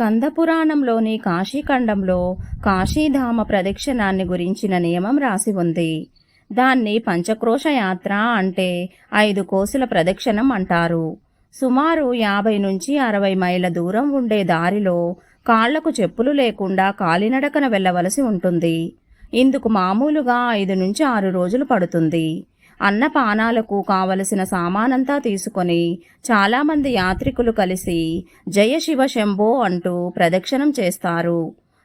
స్కందపురాణంలోని కాశీఖండంలో కాశీధామ ప్రదక్షిణాన్ని గురించిన నియమం రాసి ఉంది. దాన్ని పంచక్రోశ యాత్ర అంటే ఐదు కోసుల ప్రదక్షిణం అంటారు. సుమారు యాభై నుంచి అరవై మైళ్ళ దూరం ఉండే దారిలో కాళ్ళకు చెప్పులు లేకుండా కాలినడకన వెళ్ళవలసి ఉంటుంది. ఇందుకు మామూలుగా ఐదు నుంచి ఆరు రోజులు పడుతుంది. అన్నపానాలకు కావలసిన సామానంతా తీసుకొని చాలామంది యాత్రికులు కలిసి జయ శివ శంభో అంటూ ప్రదక్షిణం చేస్తారు.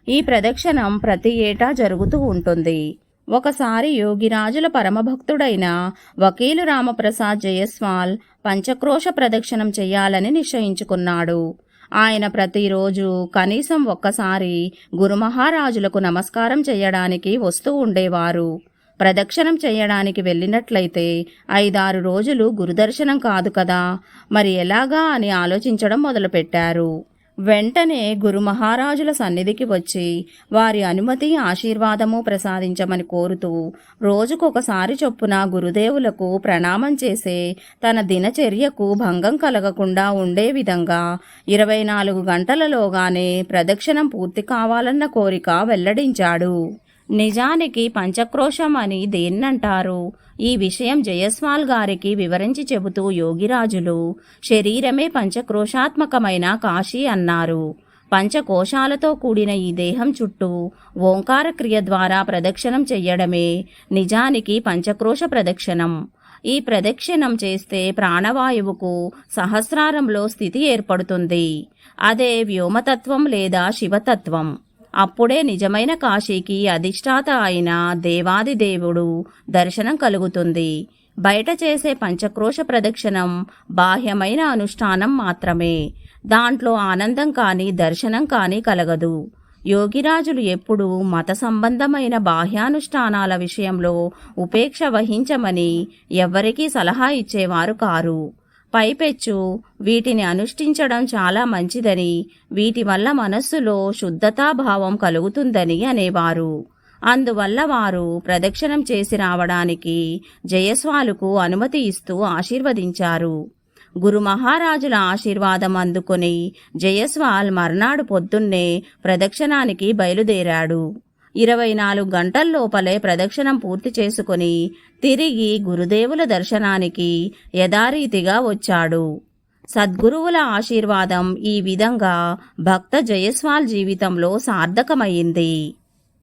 ఈ ప్రదక్షిణం ప్రతి ఏటా జరుగుతూ ఉంటుంది. ఒకసారి యోగిరాజుల పరమభక్తుడైన వకీలు రామప్రసాద్ జయస్వాల్ పంచక్రోశ ప్రదక్షిణం చేయాలని నిశ్చయించుకున్నాడు. ఆయన ప్రతిరోజు కనీసం ఒక్కసారి గురుమహారాజులకు నమస్కారం చేయడానికి వస్తూ ఉండేవారు. ప్రదక్షిణం చేయడానికి వెళ్ళినట్లయితే ఐదారు రోజులు గురుదర్శనం కాదు కదా. మరి ఎలాగా అని ఆలోచించడం మొదలుపెట్టారు. వెంటనే గురు మహారాజుల సన్నిధికి వచ్చి వారి అనుమతి ఆశీర్వాదము ప్రసాదించమని కోరుతూ రోజుకొకసారి చొప్పున గురుదేవులకు ప్రణామం చేసే తన దినచర్యకు భంగం కలగకుండా ఉండే విధంగా ఇరవై నాలుగు గంటలలోగానే ప్రదక్షిణం పూర్తి కావాలన్న కోరిక వెల్లడించాడు. నిజానికి పంచక్రోశం అని దేన్నంటారు? ఈ విషయం జయస్వాల్ గారికి వివరించి చెబుతూ యోగిరాజులు శరీరమే పంచక్రోశాత్మకమైన కాశీ అన్నారు. పంచకోశాలతో కూడిన ఈ దేహం చుట్టూ ఓంకార క్రియ ద్వారా ప్రదక్షిణం చెయ్యడమే నిజానికి పంచక్రోశ ప్రదక్షిణం. ఈ ప్రదక్షిణం చేస్తే ప్రాణవాయువుకు సహస్రారంలో స్థితి ఏర్పడుతుంది. అదే వ్యోమతత్వం లేదా శివతత్వం. అప్పుడే నిజమైన కాశీకి అధిష్టాత అయిన దేవాది దేవుడు దర్శనం కలుగుతుంది. బయట చేసే పంచక్రోశ ప్రదక్షిణం బాహ్యమైన అనుష్ఠానం మాత్రమే. దాంట్లో ఆనందం కానీ దర్శనం కానీ కలగదు. యోగిరాజులు ఎప్పుడూ మత సంబంధమైన బాహ్యానుష్ఠానాల విషయంలో ఉపేక్ష వహించమని ఎవ్వరికీ సలహా ఇచ్చేవారు కారు. పైపెచ్చు. వీటిని అనుష్ఠించడం చాలా మంచిదని వీటి వల్ల మనస్సులో శుద్ధతాభావం కలుగుతుందని అనేవారు. అందువల్ల వారు ప్రదక్షిణం చేసి రావడానికి జయస్వాలుకు అనుమతి ఇస్తూ ఆశీర్వదించారు. గురు మహారాజుల ఆశీర్వాదం అందుకుని జయస్వాల్ మర్నాడు పొద్దున్నే ప్రదక్షిణానికి బయలుదేరాడు. ఇరవై నాలుగు గంటల లోపలే ప్రదక్షిణం పూర్తి చేసుకుని తిరిగి గురుదేవుల దర్శనానికి యథారీతిగా వచ్చాడు. సద్గురువుల ఆశీర్వాదం ఈ విధంగా భక్త జయస్వాల్ జీవితంలో సార్థకమైంది.